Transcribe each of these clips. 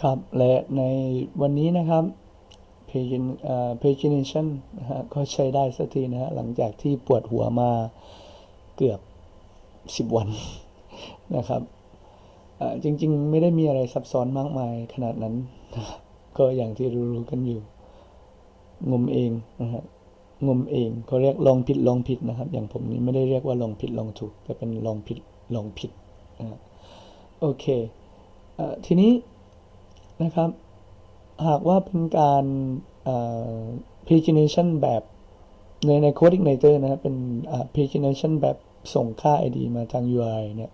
ครับและในวันนี้นะครับ Pagin เอ่อ pagination นะฮะก็ใช้ได้สักทีนะฮะหลังจากที่ปวดหัวมาเกือบ10วันนะครับจริงๆ ไม่ได้มีอะไรซับซ้อนมากมายขนาดนั้นนะก็อย่างที่รู้ๆกันอยู่ งมเองนะฮะงมเองเขาเรียกลองผิดลองผิดนะครับ อย่างผมนี้ไม่ได้เรียกว่าลองผิดลองถูก แต่เป็นลองผิดลองผิดนะฮะโอเคอทีนี้ นะครับ หากว่าเป็นการ pagination แบบในใน code igniter นะครับเป็น pagination แบบส่งค่า id มาทาง URI เนี่ย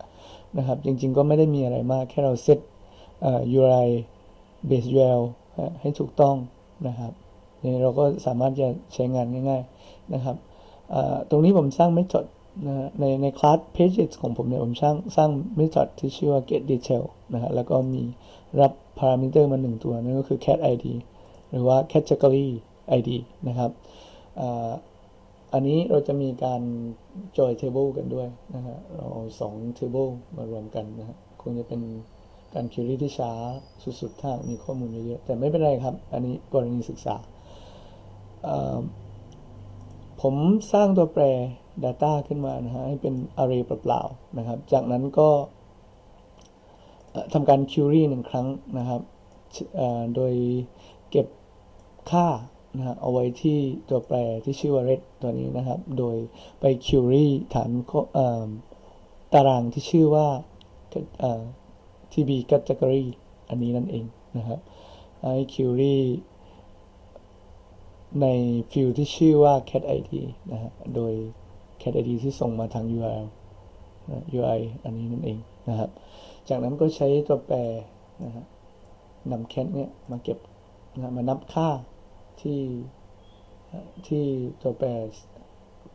นะครับ จริงๆก็ไม่ได้มีอะไรมาก แค่เราเซต URI base URL ให้ถูกต้องนะครับนี่เราก็สามารถจะใช้งานง่ายๆนะครับ ตรงนี้ผมสร้าง method นะฮะในในคลาส pages ของผมเนี่ยผมสร้างสร้าง method ที่ชื่อว่า get detail นะฮะแล้วก็มีรับ parameter มาหนึ่งตัวนั่นก็คือ cat id หรือว่า category id นะครับอันนี้เราจะมีการ join table กันด้วยนะฮะเราเอาสอง table มารวมกันนะฮะคงจะเป็นการ query ที่ช้าสุดๆ ถ้ามีข้อมูลเยอะๆแต่ไม่เป็นไรครับ อันนี้กรณีศึกษา ผมสร้างตัวแปร Data ขึ้นมานะฮะให้เป็น array เปล่าๆนะครับ จากนั้นก็ ทำการ query หนึ่งครั้งนะครับโดยเก็บค่านะฮะเอาไว้ที่ตัวแปรที่ชื่อว่า red ตัวนี้นะครับ โดยไป query ฐานตารางที่ชื่อว่า tb category อันนี้นั่นเองนะครับให้ query ในฟิลที่ชื่อว่า cat id นะฮะ โดย cat id ที่ส่งมาทาง URL UI อันนี้นั่นเองนะครับ จากนั้นก็ใช้ตัวแปรนะฮะนำ cat เนี่ยมาเก็บนะมานับค่าที่ที่ตัวแปร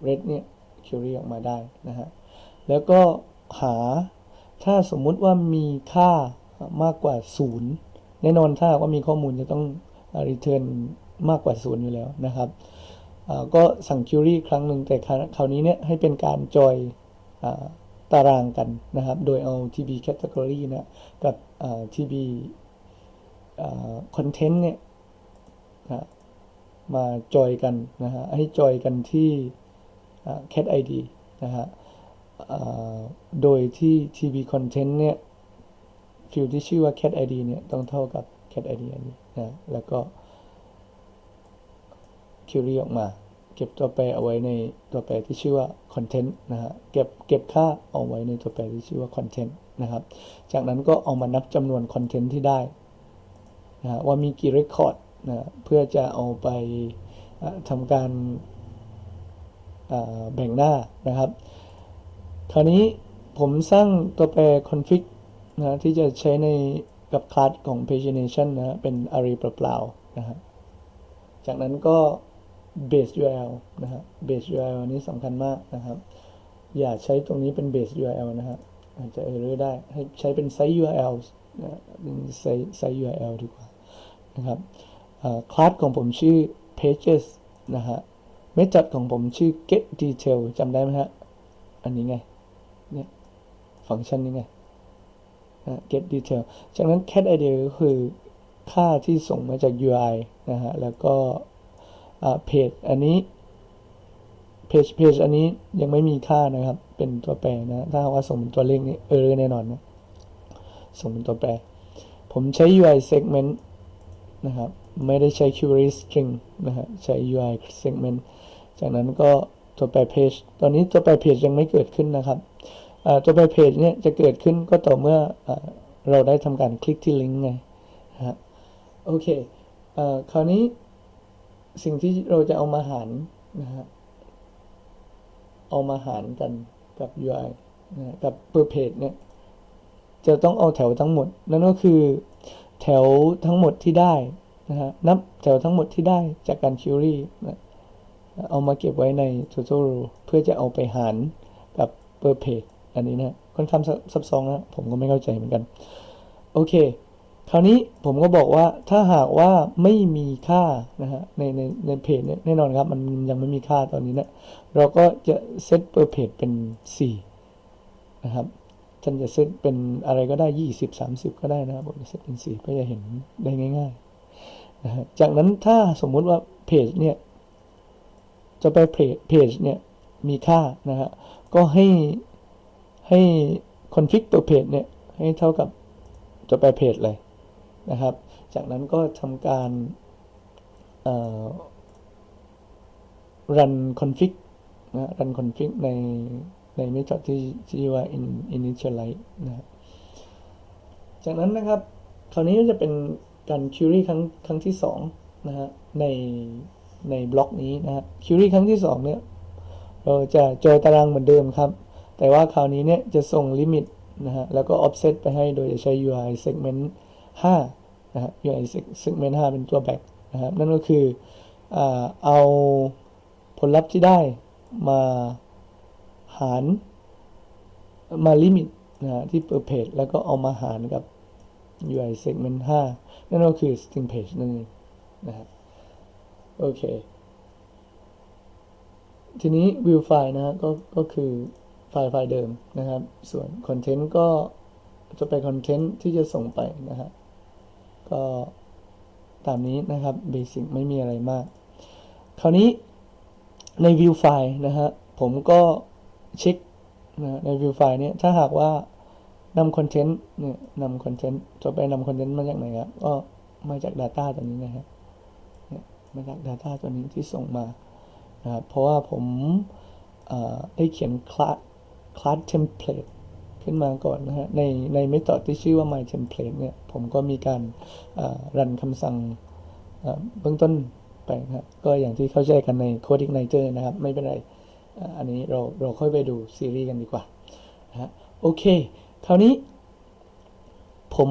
red เนี่ย query ออกมาได้นะฮะ แล้วก็หาถ้าสมมุติว่ามีค่ามากกว่า 0 แน่นอนถ้าว่ามีข้อมูลจะต้อง return มากกว่า 0 อยู่แล้วนะครับก็สั่ง query ครั้งหนึ่งแต่คราวนี้เนี่ยให้เป็นการจอยอ ตารางกันนะครับ โดยเอา tb category นะกับ tb content เนี่ยนะมาจอยกันนะฮะให้จอยกันที่ cat id นะฮะโดยที่ tb content เนี่ยฟิลที่ชื่อว่า cat id เนี่ยต้องเท่ากับ cat id อันนี้นะแล้วก็ query ออกมา เก็บตัวแปรเอาไว้ในตัวแปรที่ชื่อว่า content นะฮะเก็บเก็บค่าเอาไว้ในตัวแปรที่ชื่อว่า content นะครับ จากนั้นก็เอามานับจำนวน content ที่ได้นะฮะว่ามีกี่ record นะเพื่อจะเอาไปทำการาแบ่งหน้านะครับ คราวนี้ผมสร้างตัวแปร config นะที่จะใช้ในกับคลาสของ pagination นะฮะเป็น array เปล่าๆนะฮะจากนั้นก็ base URL นะฮะ base URL อันนี้สำคัญมากนะครับ อย่าใช้ตรงนี้เป็น base URL นะฮะอาจจะ error ได้ให้ใช้เป็น site URL นะเป็น site site URL ดีกว่านะครับคลาสของผมชื่อ pages นะฮะ method ของผมชื่อ get detail จำได้ไหมฮะ อันนี้ไง เนี่ยฟังก์ชันนี้ไงนะ get detail จากนั้น cat id ก็คือค่าที่ส่งมาจาก UI นะฮะ แล้วก็ เพจอันนี้เพจเพจอันนี้ยังไม่มีค่านะครับ เป็นตัวแปรนะถ้าว่าส่งเป็นตัวเลขนี่เออแน่นอนนะส่งเป็นตัวแปร ผมใช้ UI segment นะครับไม่ได้ใช้ query string นะฮะใช้ UI segment จากนั้นก็ตัวแปร page ตอนนี้ตัวแปร page ยังไม่เกิดขึ้นนะครับอ่าตัวแปร page เนี่ยจะเกิดขึ้นก็ต่อเมื่ออเราได้ทำการคลิกที่ลิงก์ไงนะฮะโอเคอ่อคราวนี้ สิ่งที่เราจะเอามาหารนะฮะเอามาหารกันกับ UI นะกับ per page เนี่ยจะต้องเอาแถวทั้งหมด นั่นก็คือแถวทั้งหมดที่ได้นะฮะนับแถวทั้งหมดที่ได้จากการ query นะเอามาเก็บไว้ใน total row เพื่อจะเอาไปหารกับ per page อันนี้นะค่อนข้างซับซ้อนนะผมก็ไม่เข้าใจเหมือนกัน โอเค คราวนี้ผมก็บอกว่าถ้าหากว่าไม่มีค่านะฮะในในในเพจเนี่ยแน่นอนครับ มันยังไม่มีค่าตอนนี้นะเราก็จะเซตเปอร์เพจเป็น 4 นะครับท่านจะเซตเป็นอะไรก็ได้ 20 30 ก็ได้นะครับผมจะเซตเป็นสีก็จะเห็นได้ง่ายๆนะฮะจากนั้นถ้าสมมุติว่าเพจเนี่ยจะไปเพจเพจเนี่ยมีค่านะฮะก็ให้ให้คอนฟิกตัวเพจเนี่ยให้เท่ากับจะไปเพจเลย นะครับ จากนั้นก็ทำการ run config นะ run config ในใน method ที่ชื่อว่า in- initialize นะจากนั้นนะครับ คราวนี้ก็จะเป็นการ query ครั้งครั้งที่สองนะฮะในในบล็อกนี้นะฮะ query ครั้งที่สองเนี่ย เราจะจอตารางเหมือนเดิมครับ แต่ว่าคราวนี้เนี่ยจะส่งลิมิตนะฮะ แล้วก็ offset ไปให้โดยจะใช้ UI segment 5นะฮะ UI segment 5เป็นตัว back นะครับนั่นก็คือเอาผลลัพธ์ที่ได้มาหารมาลิมิตนะฮะที่ per page แล้วก็เอามาหารกับ UI segment 5 นั่นก็คือ string page นั่นเองนะครับโอเค ทีนี้ view file นะฮะก็ก็คือไฟล์ไฟล์เดิมนะครับ ส่วน content ก็จะเป็น content ที่จะส่งไปนะฮะ ก็ตามนี้นะครับ basic ไม่มีอะไรมาก คราวนี้ใน view file นะฮะผมก็เช็คนะใน view file เนี่ยถ้าหากว่านำ content เนี่ยนำ content จะไปนำ content มาจากไหนครับก็มาจาก data ตัวนี้นะครับเนี่ยมาจาก data ตัวนี้ที่ส่งมานะครับเพราะว่าผมได้เขียนคลาสคลาสเทมเพลต ขึ้นมาก่อนนะฮะ ในในเมธอดที่ชื่อว่า my template เนี่ย ผมก็มีการรันคำสั่งเบื้องต้นไปนะครับก็อย่างที่เข้าใจกันใน Code Igniter นะครับ ไม่เป็นไรอ,อันนี้เราเราค่อยไปดูซีรีส์กันดีกว่านะฮะ โอเค คราวนี้ผม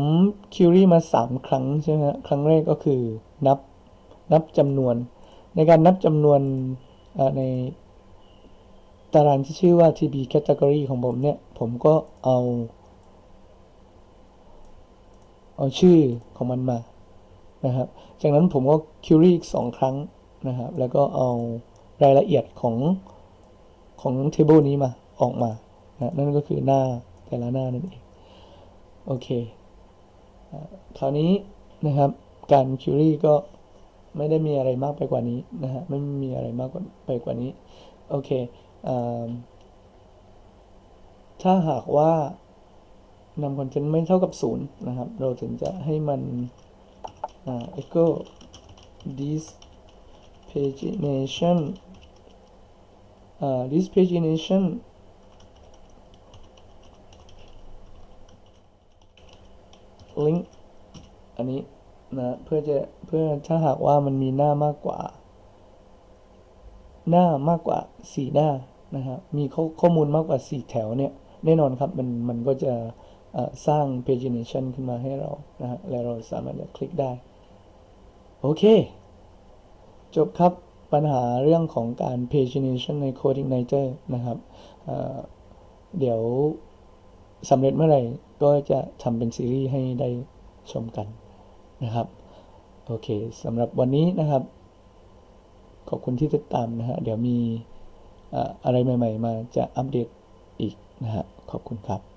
คิวรี่มา 3 ครั้งใช่ไหมฮะ ครั้งแรกก็คือนับนับจำนวน ในการนับจำนวนในตารางที่ชื่อว่า TB category ของผมเนี่ย ผมก็เอา เอาชื่อของมันมานะครับ จากนั้นผมก็ query อีกสองครั้งนะครับ แล้วก็เอารายละเอียดของของ table นี้มาออกมานะนั่นก็คือหน้าแต่ละหน้านั่นเอง โอเค คราวนี้นะครับ การ query ก็ไม่ได้มีอะไรมากไปกว่านี้นะฮะ ไม่มีอะไรมากไปกว่านี้ โอเคอ่า ถ้าหากว่านำคอนเทนต์ไม่เท่ากับศูนย์นะครับ เราถึงจะให้มันอ่า echo this pagination อ่า this pagination link อันนี้นะเพื่อจะเพื่อถ้าหากว่ามันมีหน้ามากกว่า หน้ามากกว่า 4 หน้านะครับมีข้อข้อมูลมากกว่า 4 แถวเนี่ย แน่นอนครับมันมันก็จะสร้าง pagination ขึ้นมาให้เรานะฮะแล้วเราสามารถจะคลิกได้ โอเค จบครับปัญหาเรื่องของการ pagination ใน Coding Niger นะครับเเดี๋ยวสำเร็จเมื่อไหร่ก็จะทำเป็นซีรีส์ให้ได้ชมกันนะครับ โอเคสำหรับวันนี้นะครับ ขอบคุณที่ติดตามนะฮะ เดี๋ยวมีเอ่ออะไรใหม่ ๆ มาจะอัปเดตอีกนะฮะ ขอบคุณครับ